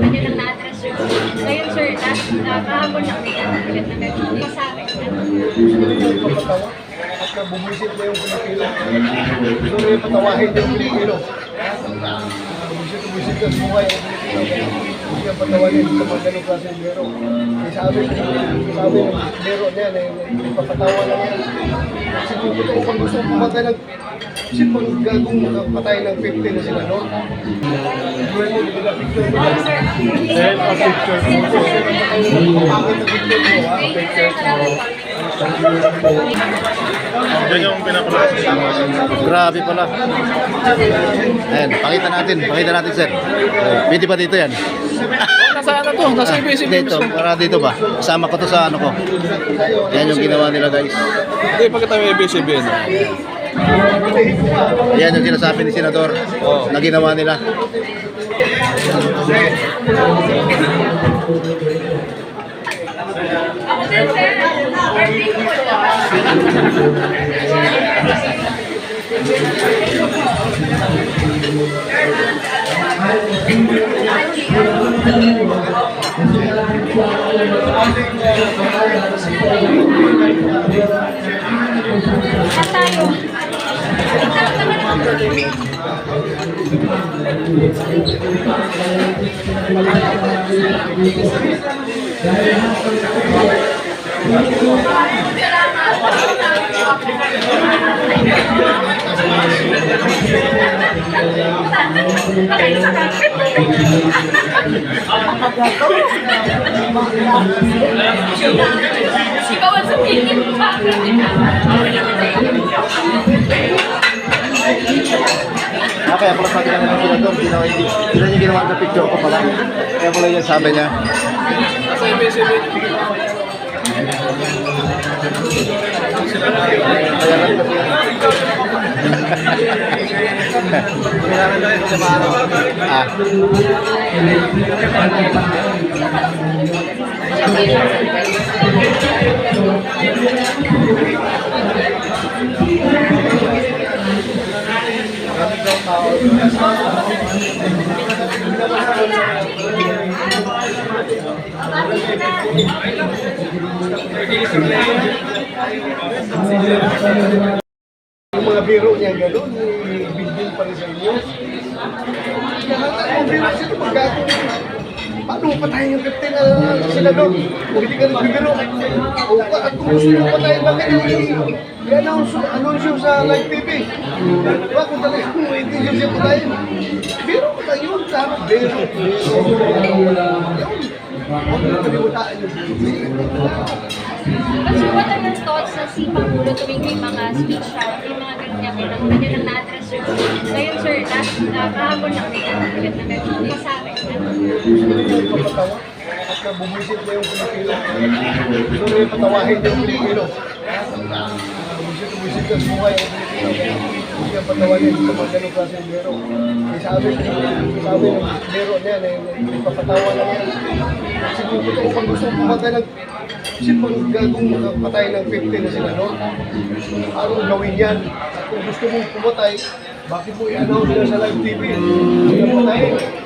kanilang na-address yun. Ngayon sir, last na kahapon lang may na nagpunta sa akin. Na bumisit na yung Pilipino. Gusto nyo ipatawahin yung ka sa buhay patawahin sa mga ganong klase ng biro. Eh, Sabi, sabi ng niya na yung ipapatawa lang yan. Kasi kung gusto pumatay ng kasi pag gagong patay ng 50 na sila, no? Hindi na picture mo. Yan yung pinapalala. Grabe pala. Ayan, pakita natin. Pakita natin, sir. Pwede ba dito yan? Nasa ano to? Nasa Ah, ABS-CBN dito, para dito ba? Kasama ko to sa ano ko. Yan yung ginawa nila, guys. Hindi, pagka tayo ABS-CBN. Yan yung sinasabi ni Senador na ginawa nila. Ako din. Ikaw ang sabihin mo pa. Ah, kaya pala sabi ng Senador, ginawa hindi. Yun yung ginawa sa picture ko pala. Kaya pala yan sabi niya. Nasa ABS-CBN. Kaya lang kasi ah, Yung mga biro niya gano'n, may building pa rin sa inyo. Kaya ang biro siya ito mo patayin yung kapten na sila doon? Kung hindi ka nagbibiro. O at kung gusto mo patayin, bakit i-announce anunsyo sa live TV? Diba kung talagang mo hindi siya siya patayin? Biro ko tayo. Tama, biro. Huwag mo kalimutaan yung sir, what are your thoughts sa si Pangulo tuwing may mga speech siya, may mga ganyan niya, may mga kanilang na-address yun. Ngayon sir, last na kahapon lang may ano ulit na nagpunta sa bumisit na yung Pilipino. Gusto nyo ipatawahin yung Pilipino. Bumisit bumisit ka sa buhay. Gusto nyo patawahin mga ganong klase ng biro. Eh, sabi, sabi ng niya na yan. Kasi kung pag gusto mo ng kasi pag gagong patay ng 50 na sila, no? Anong gawin yan? Kung gusto mong pumatay, bakit mo i-announce na sa live TV? Patayin. Kung hindi nyo ginagawa?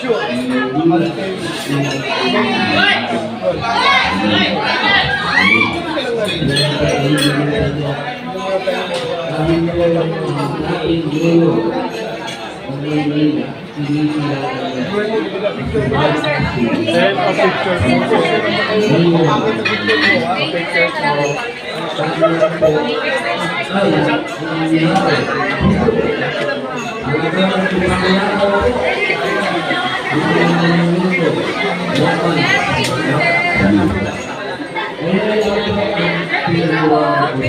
Operate ako mga sinabi ko. Manalo. Sinasabi ko, hindi ang mag-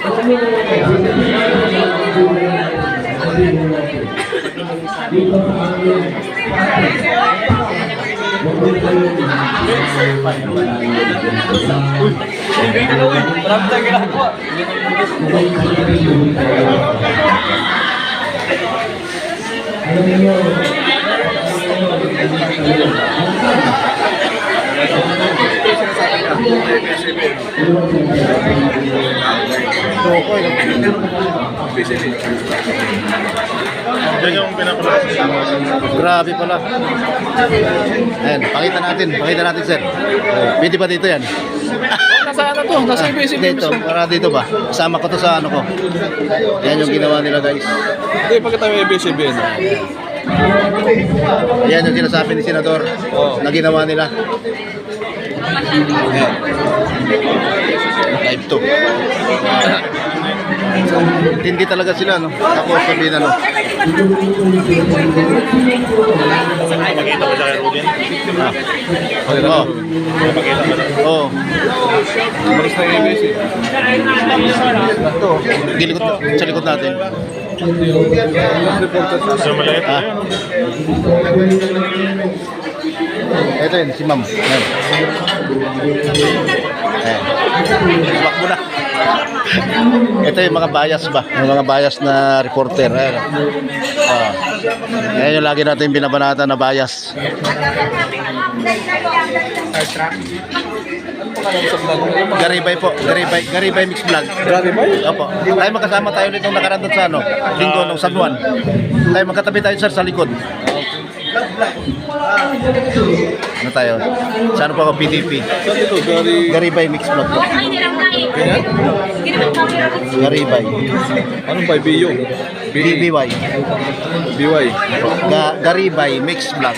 Nothing is uh, sure until Eh, pa-picture mo. Pangit na picture mo, ha? Thank you, sir. Salamat po. Yan yung pinapalabas. Grabe pala. Ayan, pakita natin, pakita natin sir. Oh, pwede ba dito yan? Nasa ano to? Nasa Ah, ABS-CBN dito, mismo. para dito ba? Kasama ko to sa ano ko. Yan yung ginawa nila guys. Hindi, pagka tayo ABS-CBN. Yan yung sinasabi ni Senador Oo. na ginawa nila. Ayan. Live to. Hindi talaga sila, no? Ako sabihin ano. Pakita ko kay Ruben. Ah. Oo. ko. Pakita ko. Oo. Maris na yung ABS eh. Ito, gilikot, sa likod natin. So, maliit na Ah. Ito yun, si ma'am. Ayan. Ayan. Bakbo na. Ito yung mga bias ba? Yung mga bias na reporter. Ayan. Ah. Ayan yung lagi natin binabanata na bias. Garibay po. Garibay, Garibay Mix Vlog. Grabe ba yun? Opo. Tayo magkasama tayo nitong nakaraan doon sa ano, linggo nung San Juan. Tayo magkatabi tayo sir sa likod. Ano tayo? Saan po ako? Gary... Garibay Mix Vlog po. Garibay. Anong by BU? BBY. BY. Ga Garibay Mix Vlog.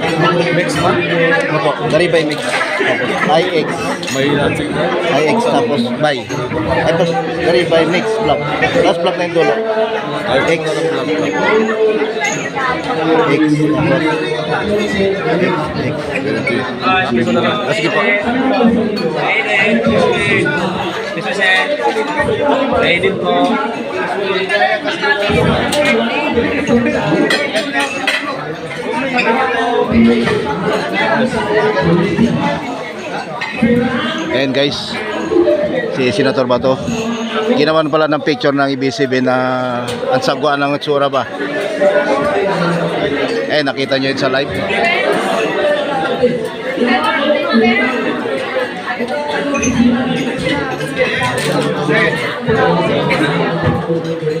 Mix man? Opo. Garibay Mix. Opo. IX. May natin na. IX tapos by. Tapos Garibay Mix Vlog. Tapos vlog na yung dulo. X. X. Tapos X. X. Sabi ko na lang. Ah, sige po. Ready po. And guys, si Senator Bato, ginawan pala ng picture ng IBCB na ang sagwa ng tsura ba? Eh, nakita nyo yun sa live. Ako din,